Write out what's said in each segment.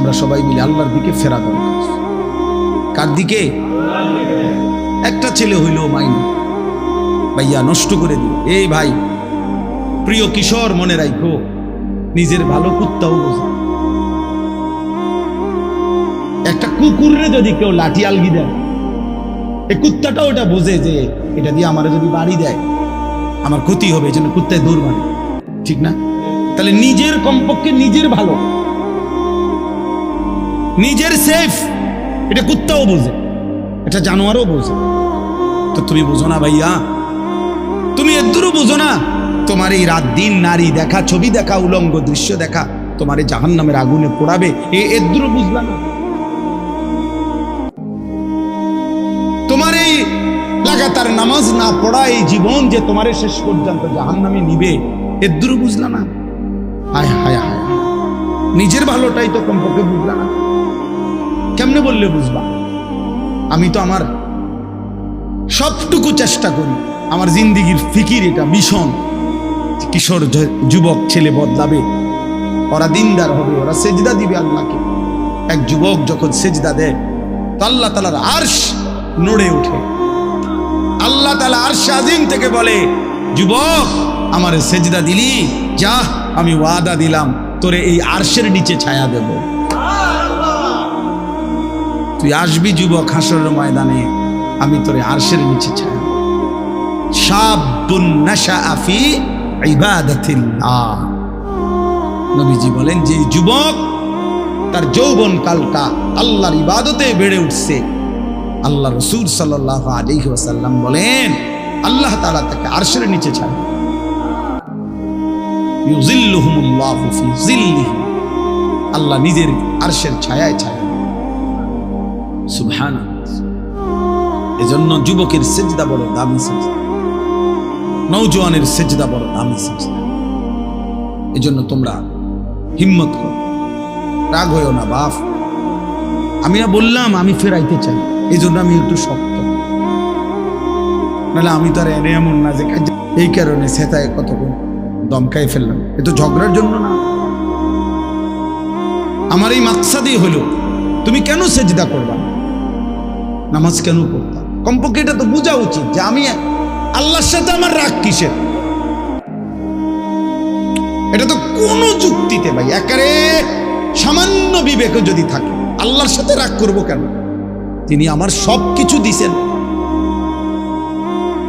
আমরা সবাই মিলে আল্লাহর দিকে ফেরা দরকার কার দিকে? একটা ছেলে হইল মাইন। ভাইয়া, নষ্ট করে দিও। এই ভাই, প্রিয় কিশোর মনে রাখো, নিজের ভালো কুত্তাও বোঝে। একটা কুকুরে যদি কেউ লাঠি আলগি দেয়, এই কুত্তাটাও ওটা বোঝে যে এটা দিয়ে আমার যদি বাড়ি দেয়, আমার ক্ষতি হবে এই জন্য কুত্তায় দৌড় মারে। ঠিক না? তাহলে নিজের কমপক্ষে নিজের ভালো। নিজের সেফ এটা কুত্তাও বোঝে, এটা জানোয়ারও বোঝে। তো তুমি বোঝো না ভাইয়া। তুমি এদুরও বোঝো না। তোমার এই রাত দিন নারী দেখা, ছবি দেখা, উলঙ্গ দৃশ্য দেখা, তোমার এই জাহান নামের আগুনে পোড়াবে। এ এদুরও তোমার এই লাগাতার নামাজ না পড়া এই জীবন যে তোমার শেষ পর্যন্ত জাহান নামে নিবে এদুরও বুঝলা না। হায় হায় হায় হায়। নিজের ভালোটাই তো কমপক্ষে বুঝলা না। কেমনে বললে বুঝবা। আমি তো আমার সবটুকু চেষ্টা করি। আমার জিন্দিগির ফিকির এটা, মিশন। কিশোর যুবক ছেলে বদলাবে, ওরা দিনদার হবে, ওরা সেজদা দিবে আল্লাহকে। এক যুবক যখন সেজদা দেয়, তো আল্লাহ তালার আর্শ নড়ে ওঠে। আল্লাহ তালা আর্শ আজিম থেকে বলে, যুবক, আমার সেজদা দিলি? যা আমি ওয়াদা দিলাম, তোরে এই আর্শের নিচে ছায়া দেব। তুই আসবি যুবক হাসরের ময়দানে, আমি তোরে আর্শের নিচে ছায়া দেব। শাবুন নাশাআ ফি ইবাদাতিল্লাহ। নবীজি বলেন, যে যুবক তার যৌবন কালটা আল্লাহর ইবাদতে বেড়ে উঠছে আল্লাহ রসুল সাল্লাহ আলাইহি ওয়াসাল্লাম বলেন, আল্লাহ তালা তাকে আরশের নিচে ছাড়ে। আল্লাহ নিজের আরশের ছায়ায় ছায়া এজন্য যুবকের সেজদা বড় দামি সেজদা। নৌজওয়ানের সেজদা বড় দামি এজন্য তোমরা হিম্মত করো। রাগ হয়েও না, বাপ। আমি না বললাম আমি ফেরাইতে চাই এই জন্য আমি একটু শক্ত। নাহলে আমি তো আর এনে এমন না যে এই কারণে সেতায় কতক্ষণ দমকাই ফেললাম। এ তো ঝগড়ার জন্য না। আমার এই মাকসাদই হলো, তুমি কেন সেজদা করবা? নামাজ কেন পড়তাম? কমপক্ষে এটা তো বোঝা উচিত যে আমি আল্লাহর সাথে আমার রাগ কিসের? এটা তো কোনো যুক্তিতে ভাই একারে সামান্য বিবেক যদি থাকে, আল্লাহর সাথে রাগ করব কেন? তিনি আমার সব কিছু দিছেন।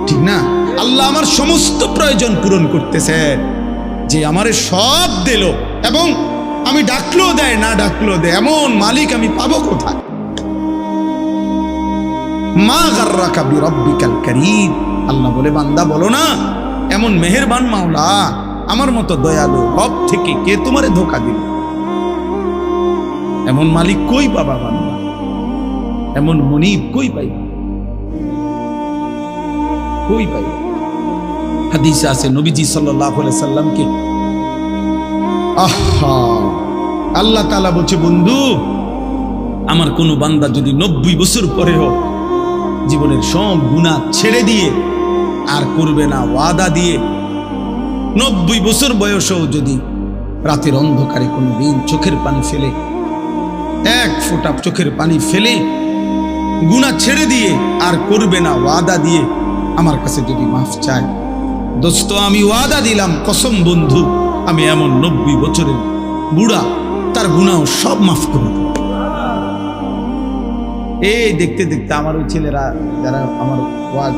ঠিক না? আল্লাহ আমার সমস্ত প্রয়োজন পূরণ করতেছেন। যে আমারে সব দিল এবং আমি ডাকলেও দেয়, না ডাকলেও দেয়, এমন মালিক আমি পাবো কোথায়? মা গার্রাকা বিরব্বিকাল কারীম। আল্লাহ বলে, বান্দা, বলো না, এমন মেহেরবান মাওলা, আমার মতো দয়ালু রব থেকে কে তোমারে ধোকা দিল? এমন মালিক কই বাবা বান্দা? এমন মনিব কই পাই? কই পাই? হাদিসে আছে, নবীজি সাল্লাল্লাহু আলাইহি সাল্লামকে, আহা, আল্লাহ তাআলা বলছে, বন্ধু, আমার কোনো বান্দা যদি নব্বই বছর পরেও জীবনের সব গুণা ছেড়ে দিয়ে আর করবে না ওয়াদা দিয়ে নব্বই বছর বয়সেও যদি রাতের অন্ধকারে কোনো দিন চোখের পানি ফেলে, এক ফোঁটা চোখের পানি ফেলে গুণা ছেড়ে দিয়ে আর করবে না ওয়াদা দিয়ে, আমার কাছে যদি মাফ চায়, দোস্ত, আমি ওয়াদা দিলাম, কসম বন্ধু, আমি এমন নব্বই বছরের বুড়া, তার গুণাও সব মাফ করে দেব। এই দেখতে দেখতে আমার ওই ছেলেরা যারা আমার ওয়াজ